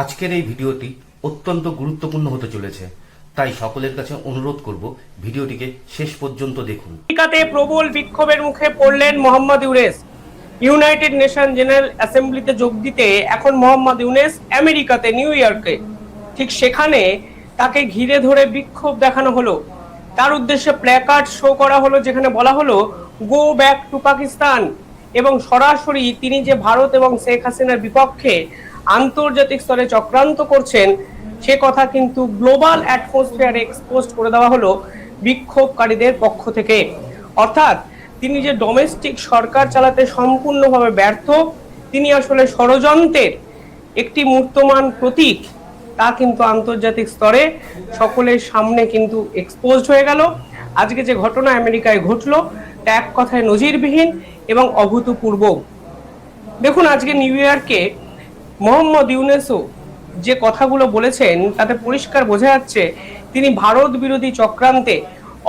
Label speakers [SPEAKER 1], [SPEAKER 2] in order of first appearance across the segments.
[SPEAKER 1] আজকের এই ভিডিওটি অত্যন্ত গুরুত্বপূর্ণ হতে চলেছে, তাই সকলের কাছে অনুরোধ করব ভিডিওটিকে শেষ পর্যন্ত দেখুন।
[SPEAKER 2] আমেরিকাতে প্রবল বিক্ষোভের মুখে পড়লেন Mohammad Yunus. United Nation General অ্যাসেম্বলিতে যোগ দিতে এখন মোহাম্মদ ইউনেস আমেরিকাতে, নিউ ইয়র্কে। ঠিক সেখানে তাকে ঘিরে ধরে বিক্ষোভ দেখানো হলো। তার উদ্দেশ্যে প্ল্যাকার্ড শো করা হলো, যেখানে বলা হলো, গো ব্যাক টু পাকিস্তান। এবং সরাসরি তিনি যে ভারত এবং শেখ হাসিনার বিপক্ষে আন্তর্জাতিক স্তরে চক্রান্ত করছেন, সে কথা কিন্তু গ্লোবাল অ্যাটমসফিয়ারে এক্সপোজ করে দেওয়া হলো বিক্ষোভকারীদের পক্ষ থেকে। অর্থাৎ তিনি যে ডোমেস্টিক সরকার চালাতে সম্পূর্ণভাবে ব্যর্থ, তিনি আসলে ষড়যন্ত্রের একটি মূর্তমান প্রতীক, তা কিন্তু আন্তর্জাতিক স্তরে সকলের সামনে কিন্তু এক্সপোজড হয়ে গেল। আজকে যে ঘটনা আমেরিকায় ঘটলো, তা এক কথায় নজিরবিহীন এবং অভূতপূর্ব। দেখুন, আজকে নিউ ইয়র্কে মোহাম্মদ ইউনেসও যে কথাগুলো বলেছেন, তাতে পরিষ্কার বোঝা যাচ্ছে তিনি ভারত বিরোধী চক্রান্তে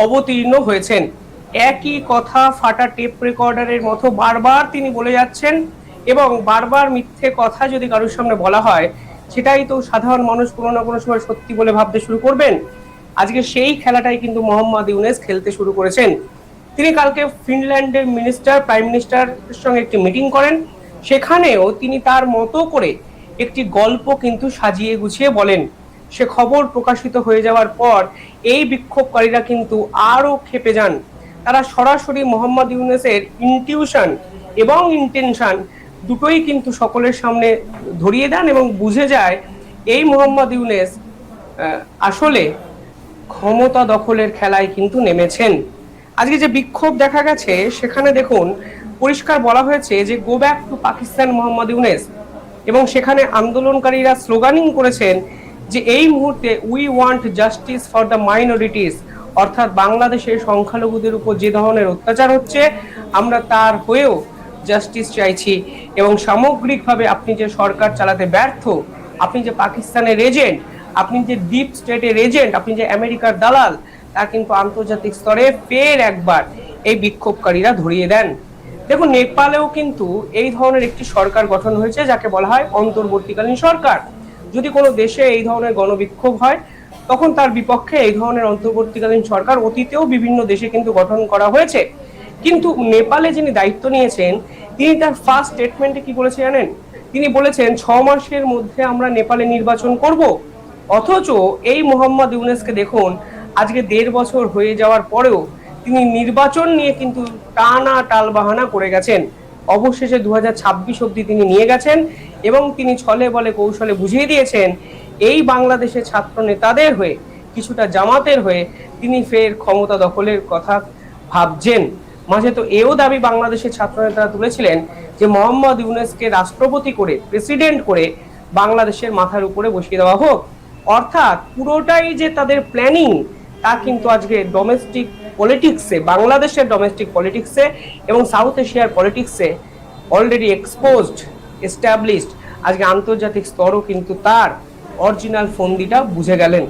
[SPEAKER 2] অবতীর্ণ হয়েছেন। একই কথা ফাটা টেপ রেকর্ডারের মতো বারবার তিনি বলে যাচ্ছেন এবং বারবার মিথ্যে কথা যদি কারোর সামনে বলা হয়, সেটাই তো সাধারণ মানুষ কোনো না কোনো সময় সত্যি বলে ভাবতে শুরু করবেন। আজকে সেই খেলাটাই কিন্তু মোহাম্মদ ইউনেস খেলতে শুরু করেছেন। তিনি কালকে ফিনল্যান্ডের মিনিস্টার, প্রাইম মিনিস্টারের সঙ্গে একটি মিটিং করেন। সেখানেও তিনি তার মতো করে একটি গল্প কিন্তু সাজিয়ে গুছিয়ে বলেন। সে খবর প্রকাশিত হয়ে যাওয়ার পর এই বিক্ষোভকারীরা কিন্তু আরও খেপে যান। তারা সরাসরি মোহাম্মদ ইউনেসের ইনটিউশন এবং ইন্টেনশন দুটোই কিন্তু সকলের সামনে ধরিয়ে দেন এবং বুঝে যায়, এই মোহাম্মদ ইউনেস আসলে ক্ষমতা দখলের খেলায় কিন্তু নেমেছেন। আজকে যে বিক্ষোভ দেখা গেছে, সেখানে দেখুন পরিষ্কার বলা হয়েছে যে go back to Pakistan Mohammad Yunus এবং সেখানে আন্দোলনকারীরা স্লোগানিং করেছেন যে, এই মুহূর্তে we want justice for the minorities অর্থাৎ বাংলাদেশের সংখ্যালঘুদের উপর যে ধরনের অত্যাচার হচ্ছে, আমরা তার হয়েও জাস্টিস চাইছি। এবং সামগ্রিকভাবে আপনি যে সরকার চালাতে ব্যর্থ, আপনি যে পাকিস্তানের এজেন্ট আপনি যে ডিপ স্টেটের এজেন্ট আপনি যে আমেরিকার দালাল, তা কিন্তু আন্তর্জাতিক স্তরে ফের একবার এই বিক্ষোভকারীরা ধরিয়ে দেন। দেখুন, নেপালেও কিন্তু এই ধরনের একটি সরকার গঠন হয়েছে, যাকে বলা হয় অন্তর্বর্তীকালীন সরকার। যদি কোনো দেশে এই ধরনের গণবিক্ষোভ হয়, তখন তার বিপক্ষে এই ধরনের অন্তর্বর্তীকালীন সরকার অতীতেও বিভিন্ন দেশে কিন্তু গঠন করা হয়েছে। কিন্তু নেপালে যিনি দায়িত্ব নিয়েছেন, তিনি তার ফার্স্ট স্টেটমেন্টে কি বলেছে জানেন? তিনি বলেছেন, ছ মাসের মধ্যে আমরা নেপালে নির্বাচন করব। অথচ এই মোহাম্মদ ইউনেসকে দেখুন, আজকে দেড় বছর হয়ে যাওয়ার পরেও তিনি নির্বাচন নিয়ে কিন্তু টানা টালবাহানা করে গেছেন। অবশেষে দু হাজার ছাব্বিশ অব্দি তিনি নিয়ে গেছেন এবং তিনি ছলে বলে কৌশলে বুঝিয়ে দিয়েছেন, এই বাংলাদেশের ছাত্র নেতাদের হয়ে, কিছুটা জামাতের হয়ে তিনি ফের ক্ষমতা দখলের কথা ভাবছেন। মাঝে তো এও দাবি বাংলাদেশের ছাত্র নেতারা তুলেছিলেন যে মোহাম্মদ ইউনেসকে রাষ্ট্রপতি করে, প্রেসিডেন্ট করে বাংলাদেশের মাথার উপরে বসিয়ে দেওয়া হোক। অর্থাৎ পুরোটাই যে তাদের প্ল্যানিং তা কিন্তু আজকে ডোমেস্টিক পলিটিক্সে বাংলাদেশের ডোমেস্টিক পলিটিক্সে এবং সাউথ এশিয়ার পলিটিক্সে অলরেডি এক্সপোজড এস্টাবলিশড আজকে আন্তর্জাতিক স্তরও কিন্তু তার অরিজিনাল ফন্দিটা বুঝে গেলেন।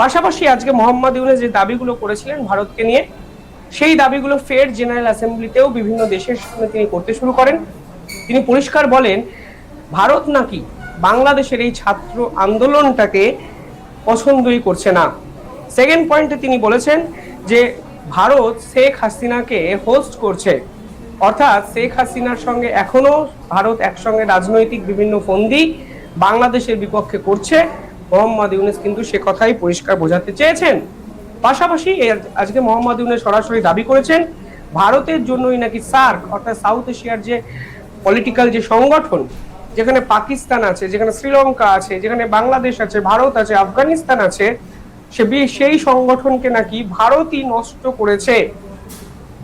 [SPEAKER 2] পাশাপাশি আজকে মোহাম্মদ ইউনুস যে দাবিগুলো করেছিলেন ভারতকে নিয়ে, সেই দাবিগুলো ফের জেনারেল অ্যাসেম্বলিতেও বিভিন্ন দেশের সামনে তিনি করতে শুরু করেন। তিনি পরিষ্কার বলেন, ভারত নাকি বাংলাদেশের এই ছাত্র আন্দোলনটাকে পছন্দই করছে না। সেকেন্ড পয়েন্টে তিনি বলেছেন যে ভারত শেখ হাসিনাকে হোস্ট করছে। অর্থাৎ শেখ হাসিনার সঙ্গে এখনও ভারত একসঙ্গে রাজনৈতিক বিভিন্ন ফন্দি বাংলাদেশের বিপক্ষে করছে। মোহাম্মদ ইউনুস কিন্তু সে কথাই পরিষ্কার বোঝাতে চেয়েছেন। পাশাপাশি আজকে মোহাম্মদ ইউনুস সরাসরি দাবি করেছেন, ভারতের জন্যই নাকি সার্ক, অর্থাৎ সাউথ এশিয়ার যে পলিটিক্যাল যে সংগঠন, যেখানে পাকিস্তান আছে, যেখানে শ্রীলঙ্কা আছে, যেখানে বাংলাদেশ আছে, ভারত আছে, আফগানিস্তান আছে সেই সংগঠনকে নাকি ভারতই নষ্ট করেছে।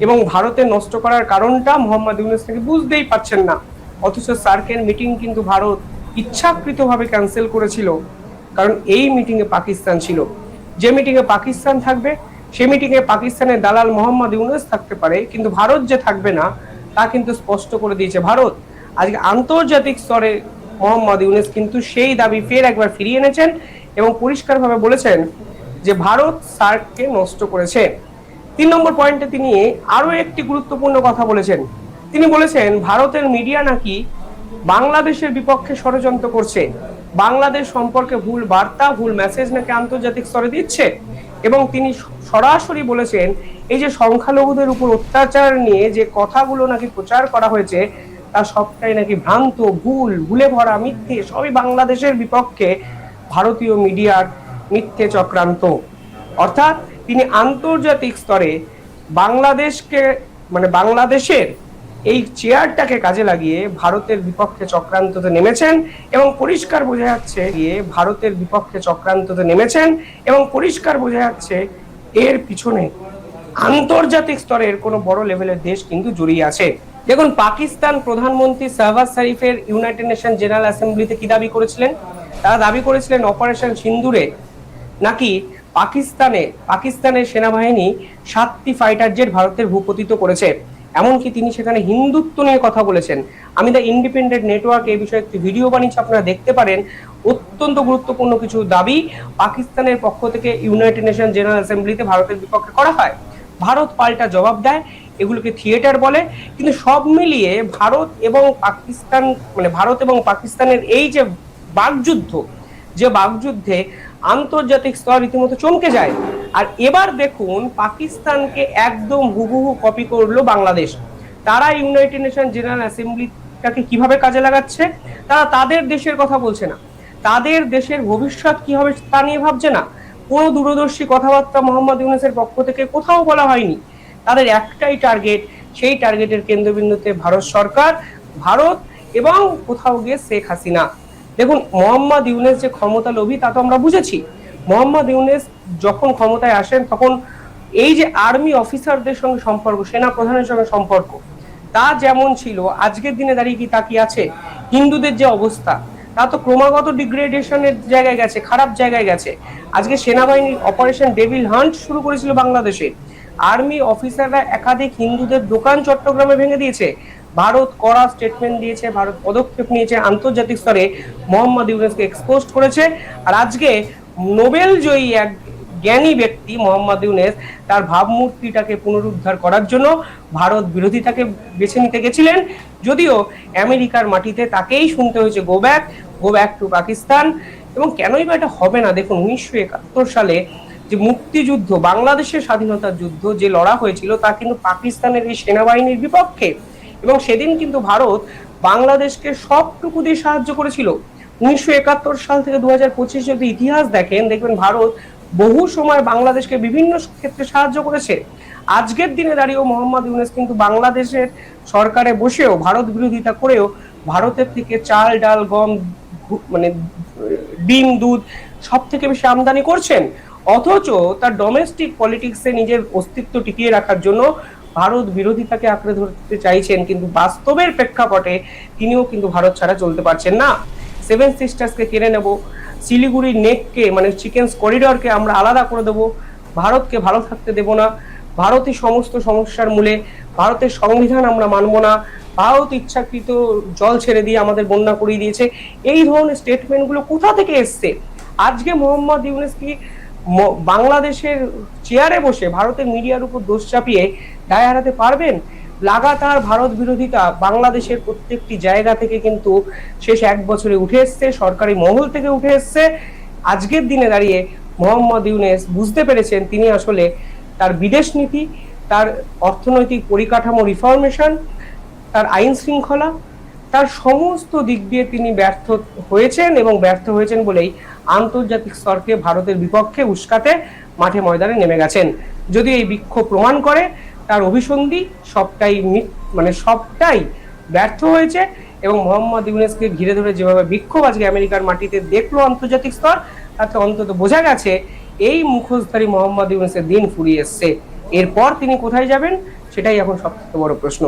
[SPEAKER 2] এবং ভারতে নষ্ট করার কারণটা মোহাম্মদ ইউনুস নাকি বুঝতেই পারছেন না। অথচ সার্কের মিটিং কিন্তু ভারত ইচ্ছাকৃতভাবে ক্যান্সেল করেছিল। কারণ এই মিটিংয়ে পাকিস্তান ছিল। যে মিটিংয়ে পাকিস্তান থাকবে, সে মিটিংয়ে পাকিস্তানের দালাল মোহাম্মদ ইউনুস থাকতে পারে। কিন্তু ভারত যে থাকবে না, তা কিন্তু স্পষ্ট করে দিয়েছে ভারত। আজকে আন্তর্জাতিক স্তরে মোহাম্মদ ইউনুস কিন্তু সেই দাবি ফের একবার ফিরিয়ে এনেছেন এবং পরিষ্কারভাবে বলেছেন যে ভারত সার্ককে নষ্ট করেছে। তিন নম্বর পয়েন্টে তিনি আরও একটি গুরুত্বপূর্ণ কথা বলেছেন। তিনি বলেছেন, ভারতের মিডিয়া নাকি বাংলাদেশের বিপক্ষে ষড়যন্ত্র করছে। বাংলাদেশ সম্পর্কে ভুল বার্তা, ভুল মেসেজ নাকি আন্তর্জাতিক স্তরে দিচ্ছে? এবং তিনি সরাসরি বলেছেন, এই যে সংখ্যালঘুদের উপর অত্যাচার নিয়ে যে কথাগুলো নাকি প্রচার করা হয়েছে, তা সবটাই নাকি ভ্রান্ত, ভুল, ভুলে ভরা মিথ্যে, সবই বাংলাদেশের বিপক্ষে ভারতীয় মিডিয়ার মিথ্যে চক্রান্ত। অর্থাৎ তিনি আন্তর্জাতিক স্তরে বাংলাদেশকে মানে বাংলাদেশের এই চেয়ারটাকে কাজে লাগিয়ে ভারতের বিপক্ষে চক্রান্ততে নেমেছেন এবং পরিষ্কার বোঝা যাচ্ছে গিয়ে ভারতের বিপক্ষে চক্রান্ততে নেমেছেন এবং পরিষ্কার বোঝা যাচ্ছে এর পিছনে আন্তর্জাতিক স্তরের কোনো বড় লেভেলের দেশ কিন্তু জড়িয়ে আছে। দেখুন, পাকিস্তান প্রধানমন্ত্রী শাহবাজ শরীফের ইউনাইটেড নেশন জেনারেল অ্যাসেম্বলিতে কি দাবি করেছিলেন? তারা দাবি করেছিলেন, অপারেশন সিন্দুরে নাকি পাকিস্তানে, পাকিস্তানের সেনাবাহিনী সাতটি ফাইটার জেট ভারতের ভূপতিত করেছে? এমনকি তিনি সেখানে হিন্দুত্ব নিয়ে কথা বলেছেন। আমি দ্য ইন্ডিপেন্ডেন্ট নেটওয়ার্ক এই বিষয়ে একটি ভিডিও বানিয়েছি, আপনারা দেখতে পারেন। অত্যন্ত গুরুত্বপূর্ণ কিছু দাবি পাকিস্তানের পক্ষ থেকে ইউনাইটেড নেশন জেনারেল অ্যাসেম্বলিতে ভারতের বিপক্ষে করা হয়। ভারত পাল্টা জবাব দেয়, এগুলোকে থিয়েটার বলে। কিন্তু সব মিলিয়ে ভারত এবং পাকিস্তান মানে ভারত এবং পাকিস্তানের এই যে বাকযুদ্ধ যে বাকযুদ্ধে আন্তর্জাতিক স্তর রীতিমতো চমকে যায়। আর এবার দেখুন, পাকিস্তানকে একদম হুবহু কপি করল বাংলাদেশ। তারা ইউনাইটেড নেশন জেনারেল অ্যাসেম্বলিটাকে কীভাবে কাজে লাগাচ্ছে? তারা তাদের দেশের কথা বলছে না। তাদের দেশের ভবিষ্যৎ কি হবে তা নিয়ে ভাবছে না। কোনো দূরদর্শী কথাবার্তা মোহাম্মদ ইউনুসের পক্ষ থেকে কোথাও বলা হয়নি। তাদের একটাই টার্গেট সেই টার্গেটের কেন্দ্রবিন্দুতে ভারত সরকার, ভারত এবং কোথাও গিয়ে শেখ হাসিনা। দেখুন, মোহাম্মদ ইউনেস যে ক্ষমতা লোভী, তা তো আমরা বুঝেছি। মোহাম্মদ ইউনেস যখন ক্ষমতায় আসেন, তখন এই যে আর্মি অফিসারদের সঙ্গে সম্পর্ক, সেনা প্রধানের সঙ্গে সম্পর্ক, তা যেমন ছিল, আজকের দিনে দাঁড়িয়ে কি তা কি আছে? হিন্দুদের যে অবস্থা, তা তো ক্রমাগত ডিগ্রেডেশনের জায়গায় গেছে, খারাপ জায়গায় গেছে। আজকে সেনাবাহিনীর অপারেশন ডেভিল হান্ট শুরু করেছিল বাংলাদেশে। আর্মি অফিসাররা একাধিক হিন্দুদের দোকান চট্টগ্রামে ভেঙে দিয়েছে। ভারত কড়া স্টেটমেন্ট দিয়েছে, ভারত পদক্ষেপ নিয়েছে, আন্তর্জাতিক স্তরে মোহাম্মদ ইউনুসকে এক্সপোজ করেছে। আর আজকে নোবেল জয়ী এক জ্ঞানী ব্যক্তি মোহাম্মদ ইউনেস, তার ভাবমূর্তিটাকে পুনরুদ্ধার করার জন্য ভারত বিরোধিতাকে বেছে নিতে গেছিলেন। যদিও আমেরিকার মাটিতে তাকেই শুনতে হয়েছে go back go back to Pakistan. এবং কেনই বা এটা হবে না? দেখুন, উনিশশো একাত্তর সালে যে মুক্তিযুদ্ধ, বাংলাদেশের স্বাধীনতার যুদ্ধ যে লড়া হয়েছিল, তা কিন্তু পাকিস্তানের এই সেনাবাহিনীর বিপক্ষে এবং সেদিন কিন্তু ভারত বাংলাদেশকে সবটুকু দিয়ে সাহায্য করেছিল। উনিশশো একাত্তর সাল থেকে দু হাজার পঁচিশ যদি ইতিহাস দেখেন, দেখবেন ভারত বহু সময় বাংলাদেশকে বিভিন্ন ক্ষেত্রে সাহায্য করেছে। আজকের দিনে দাঁড়িয়েও মোহাম্মদ ইউনেস কিন্তু বাংলাদেশের সরকারে বসেও, ভারত বিরোধিতা করেও ভারতের থেকে চাল, ডাল, গম মানে ডিম, দুধ সব থেকে বেশি আমদানি করছেন। অথচ তার ডোমেস্টিক পলিটিক্সে নিজের অস্তিত্ব টিকিয়ে রাখার জন্য ভারত বিরোধিতাকে আঁকড়ে ধরতে চাইছেন, কিন্তু বাস্তবের প্রেক্ষাপটে তিনিও কিন্তু ভারত ছাড়া চলতে পারছেন না। সেভেন সিস্টার্সকে কেড়ে নেব শিলিগুড়ির নেককে মানে চিকেন করিডরকে আমরা আলাদা করে দেব, ভারতকে ভালো থাকতে দেব না, ভারতই সমস্ত সমস্যার মূলে, ভারতের সংবিধান আমরা মানব না, ভারত ইচ্ছাকৃত জল ছেড়ে দিয়ে আমাদের বন্যা করিয়ে দিয়েছে। এই ধরনের স্টেটমেন্টগুলো কোথা থেকে এসছে? আজকে মোহাম্মদ ইউনুস কি বাংলাদেশের চেয়ারে বসে ভারতের মিডিয়ার উপর দোষ চাপিয়ে দায় হারাতে পারবেন? লাগাতার ভারত বিরোধিতা বাংলাদেশের প্রত্যেকটি জায়গা থেকে কিন্তু শেষ এক বছরে উঠে এসছে, সরকারি মহল থেকে উঠে এসছে। আজকের দিনে দাঁড়িয়ে মোহাম্মদ ইউনেস বুঝতে পেরেছেন তিনি আসলে তার বিদেশ নীতি, তার অর্থনৈতিক পরিকাঠামো রিফরমেশন তার আইন শৃঙ্খলা তার সমস্ত দিক দিয়ে তিনি ব্যর্থ হয়েছেন এবং ব্যর্থ হয়েছেন বলেই আন্তর্জাতিক স্তরকে ভারতের বিপক্ষে উস্কাতে মাঠে ময়দানে নেমে গেছেন। যদি এই বিক্ষোভ প্রমাণ করে, তার অভিসন্ধি সবটাই মানে সবটাই ব্যর্থ হয়েছে এবং মোহাম্মদ ইউনেসকে ঘিরে ধরে যেভাবে বিক্ষোভ আজকে আমেরিকার মাটিতে দেখল আন্তর্জাতিক স্তর, তাতে অন্তত বোঝা গেছে এই মুখোশধারী মোহাম্মদ ইউনেসের দিন ফুরিয়ে এসছে। এরপর তিনি কোথায় যাবেন, সেটাই এখন সবথেকে বড় প্রশ্ন।